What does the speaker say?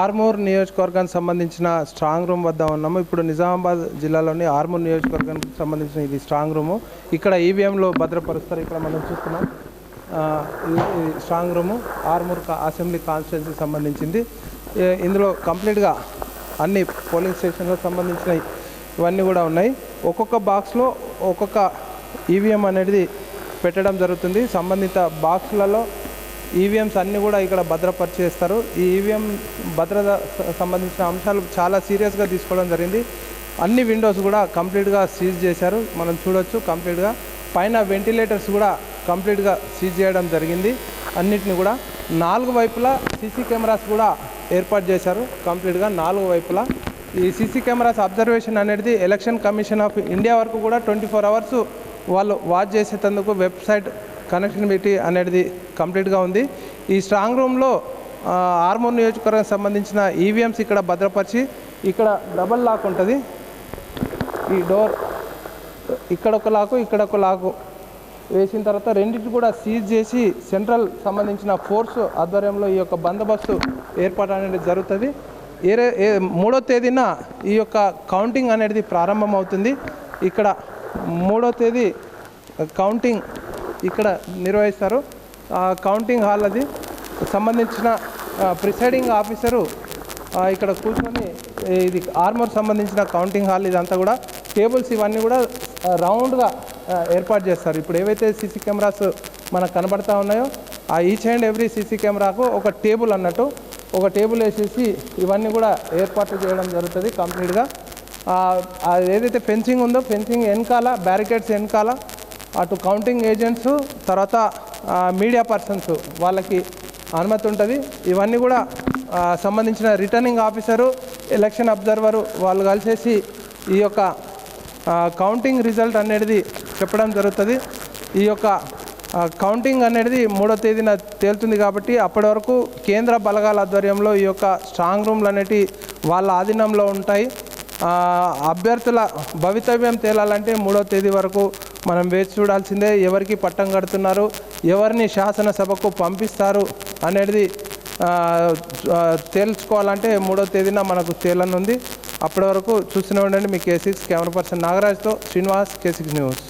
ఆర్మూర్ నియోజకవర్గానికి సంబంధించిన strong room వద్ద ఉన్నాము. ఇప్పుడు నిజామాబాద్ జిల్లాలోని ఆర్మూర్ నియోజకవర్గానికి సంబంధించిన ఇది స్ట్రాంగ్ రూము. ఇక్కడ ఈవీఎంలో భద్రపరుస్తారు. ఇక్కడ మనం చూస్తున్నాం. స్ట్రాంగ్ రూము ఆర్మూర్ అసెంబ్లీ కాన్స్టిట్యున్సీకి సంబంధించింది. ఇందులో కంప్లీట్గా అన్ని పోలింగ్ స్టేషన్లకు సంబంధించిన ఇవన్నీ కూడా ఉన్నాయి. ఒక్కొక్క బాక్స్లో ఒక్కొక్క ఈవీఎం అనేది పెట్టడం జరుగుతుంది. సంబంధిత బాక్స్లలో ఈవీఎంస్ అన్నీ కూడా ఇక్కడ భద్రపరిచేస్తారు. ఈ ఈవీఎం భద్రత సంబంధించిన అంశాలు చాలా సీరియస్గా తీసుకోవడం జరిగింది. అన్ని విండోస్ కూడా కంప్లీట్గా సీజ్ చేశారు. మనం చూడొచ్చు కంప్లీట్గా. పైన వెంటిలేటర్స్ కూడా కంప్లీట్గా సీజ్ చేయడం జరిగింది. అన్నిటిని కూడా నాలుగు వైపులా సీసీ కెమెరాస్ కూడా ఏర్పాటు చేశారు. కంప్లీట్గా నాలుగు వైపులా. ఈ సీసీ కెమెరాస్ అబ్జర్వేషన్ అనేది ఎలక్షన్ కమిషన్ ఆఫ్ ఇండియా వరకు కూడా ట్వంటీ ఫోర్ అవర్స్ వాళ్ళు వాచ్ చేసేటందుకు వెబ్సైట్ కనెక్టివిటీ అనేది కంప్లీట్గా ఉంది. ఈ స్ట్రాంగ్ రూమ్లో ఆర్మూర్ నియోజకవర్గం సంబంధించిన ఈవీఎంస్ ఇక్కడ భద్రపరిచి ఇక్కడ డబల్ లాక్ ఉంటుంది. ఈ డోర్ ఇక్కడ ఒక లాకు ఇక్కడ ఒక లాకు వేసిన తర్వాత రెండింటి కూడా సీజ్ చేసి సెంట్రల్ సంబంధించిన ఫోర్స్ ఆధ్వర్యంలో ఈ యొక్క బందోబస్తు ఏర్పాటు అనేది జరుగుతుంది. ఏరే ఏ మూడో తేదీన ఈ యొక్క కౌంటింగ్ అనేది ప్రారంభమవుతుంది. ఇక్కడ మూడో తేదీ కౌంటింగ్ ఇక్కడ నిర్వహిస్తారు. కౌంటింగ్ హాల్ అది. సంబంధించిన ప్రిసైడింగ్ ఆఫీసరు ఇక్కడ కూర్చొని ఇది ఆర్మర్ సంబంధించిన కౌంటింగ్ హాల్ ఇదంతా కూడా టేబుల్స్ ఇవన్నీ కూడా రౌండ్గా ఏర్పాటు చేస్తారు. ఇప్పుడు ఏవైతే సీసీ కెమెరాస్ మనకు కనబడతా ఉన్నాయో ఆ ఈచ్ అండ్ ఎవ్రీ సీసీ కెమెరాకు ఒక టేబుల్ అన్నట్టు ఒక టేబుల్ వేసేసి ఇవన్నీ కూడా ఏర్పాటు చేయడం జరుగుతుంది కంప్లీట్గా. ఏదైతే ఫెన్సింగ్ ఉందో ఫెన్సింగ్ వెనకాల బ్యారికేడ్స్ వెనకాల అటు కౌంటింగ్ ఏజెంట్స్ తర్వాత మీడియా పర్సన్స్ వాళ్ళకి అనుమతి ఉంటుంది. ఇవన్నీ కూడా సంబంధించిన రిటర్నింగ్ ఆఫీసరు ఎలక్షన్ అబ్జర్వరు వాళ్ళు కలిసేసి ఈ యొక్క కౌంటింగ్ రిజల్ట్ అనేది చెప్పడం జరుగుతుంది. ఈ యొక్క కౌంటింగ్ అనేది మూడో తేదీన తేలుతుంది కాబట్టి అప్పటి వరకు కేంద్ర బలగాల ఆధ్వర్యంలో ఈ యొక్క స్ట్రాంగ్ రూమ్లు అనేటివి వాళ్ళ ఆధీనంలో ఉంటాయి. అభ్యర్థుల భవితవ్యం తేలాలంటే మూడో తేదీ వరకు మనం వేచి చూడాల్సిందే ఎవరికి పట్టం కడుతున్నారు ఎవరిని శాసనసభకు పంపిస్తారు అనేది తేల్చుకోవాలంటే మూడో తేదీన మనకు తేలనుంది. అప్పటి వరకు చూస్తూనే ఉండండి మీ కేసీస్ కెమెరా పర్సన్ నాగరాజ్తో శ్రీనివాస్ కేసిక్స్ న్యూస్.